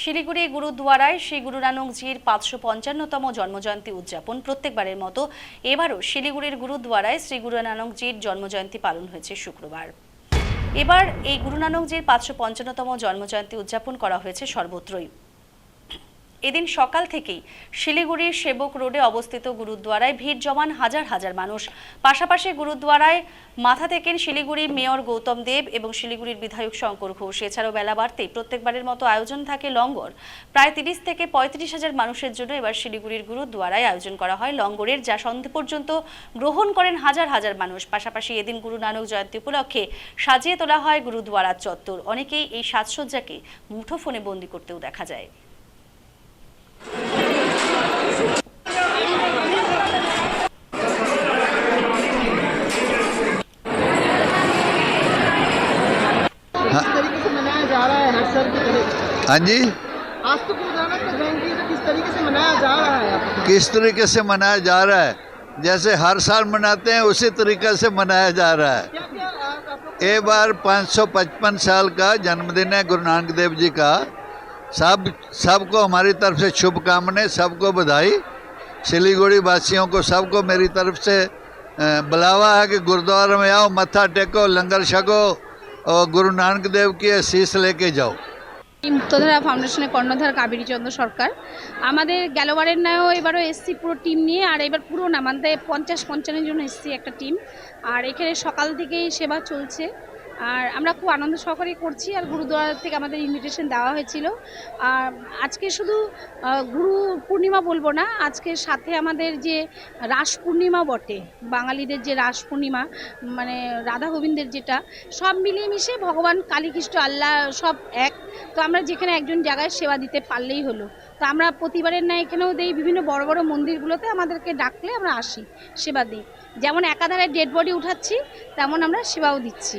শিলিগুড়ি গুরুদ্বারায় শ্রী গুরু নানকজির পাঁচশো পঞ্চান্নতম জন্মজয়ন্তী উদযাপন প্রত্যেকবারের মতো এবারও শিলিগুড়ির গুরুদ্বারায় শ্রী গুরু নানকজির জন্মজয়ন্তী পালন হয়েছে শুক্রবার। এবার এই গুরু নানকজির পাঁচশো পঞ্চান্নতম জন্মজয়ন্তী উদযাপন করা হয়েছে সর্বত্রই। এদিন সকাল থেকেই শিলিগুড়ির সেবক রোডে অবস্থিত গুরুদ্বারায় ভিড় জমান হাজার হাজার মানুষ। পাশাপাশি গুরুদ্বারায় মাথা থেকেন শিলিগুড়ির মেয়র গৌতম দেব এবং শিলিগুড়ির বিধায়ক শঙ্কর ঘোষ। এছাড়াও বেলা বাড়তেই প্রত্যেকবারের মতো আয়োজন থাকে লঙ্গর। প্রায় তিরিশ থেকে পঁয়ত্রিশ হাজার মানুষের জন্য এবার শিলিগুড়ির গুরুদ্বারায় আয়োজন করা হয় লঙ্গরের, যা সন্ধে পর্যন্ত গ্রহণ করেন হাজার হাজার মানুষ। পাশাপাশি এদিন গুরু নানক জয়ন্তী উপলক্ষে সাজিয়ে তোলা হয় গুরুদ্বারার চত্বর। অনেকেই এই সাজসজ্জাকে মুঠোফোনে বন্দি করতেও দেখা যায়। है साल की तरह। हाँ जी। आज तो का जयंती किस तरीके से मनाया जा रहा है किस तरीके से मनाया जा रहा है? जैसे हर साल मनाते हैं उसी तरीके से मनाया जा रहा है। ये बार 555 साल का जन्मदिन है गुरु नानक देव जी का। सब सबको हमारी तरफ़ से शुभकामनाएँ सबको बधाई। सिलीगुड़ी वासियों को सबको मेरी तरफ़ से बुलावा है कि गुरुद्वारा में आओ मत्था टेको लंगर छको और गुरु नानक देव की आशीष लेके जाओ। মুক্তধারা ফাউন্ডেশনের কর্ণধার কাবেরী চন্দ্র সরকার। আমাদের গেলবারের নায়ও এবারও এসছি পুরো টিম নিয়ে, আর এবার পুরো না আমাদের পঞ্চাশ পঞ্চান্ন জন এসছি একটা টিম। আর এখানে সকাল থেকেই সেবা চলছে। আর আমরা খুব আনন্দ সহকারে করছি আর গুরুদুয়ারা থেকে আমাদের ইনভিটেশন দেওয়া হয়েছিল। আর আজকে শুধু গুরু পূর্ণিমা বলব না, আজকে সাথে আমাদের যে রাস পূর্ণিমা বটে, বাঙালিদের যে রাস পূর্ণিমা মানে রাধা গোবিন্দের যেটা, সব মিলিয়ে মিশে ভগবান কালীকৃষ্ণ আল্লাহ সব এক। তো আমরা যেখানে একজন জায়গায় সেবা দিতে পারলেই হলো। তো আমরা প্রতিবারের না এখানেও দেই, বিভিন্ন বড় বড় মন্দিরগুলোতে আমাদেরকে ডাকলে আমরা আসি, সেবা দিই। যেমন একাধারে ডেড বডি উঠাচ্ছি, তেমন আমরা সেবাও দিচ্ছি।